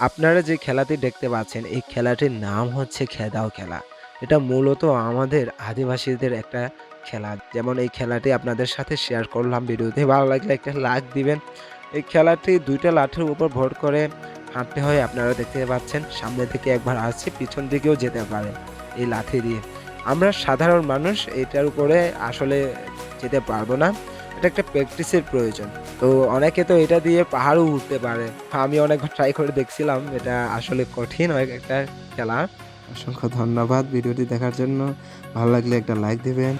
আপনারা যে খেলাটি দেখতে পাচ্ছেন, এই খেলাটির নাম হচ্ছে খেদাও খেলা। এটা মূলত আমাদের আদিবাসীদের একটা খেলা। যেমন এই খেলাটি আপনাদের সাথে শেয়ার করলাম ভিডিওতে। ভালো লাগলে একটা লাইক দিবেন। এই খেলাটি ২ টা লাঠির উপর ভর করে হাঁটতে হয়, আপনারা দেখতে পাচ্ছেন। সামনে থেকে একবার আসছে, পিছন দিকেও যেতে পারে এই লাঠি দিয়ে। আমরা সাধারণ মানুষ, এটার উপরে আসলে যেতে পারব না। এটা একটা প্র্যাকটিসের প্রয়োজন। তো অনেকে তো এটা দিয়ে পাহাড়ও উঠতে পারে। আমি অনেকবার ট্রাই করে দেখছিলাম। এটা আসলে কঠিন একটা খেলা। অসংখ্য ধন্যবাদ ভিডিওটি দেখার জন্য। ভালো লাগলে একটা লাইক দিবেন।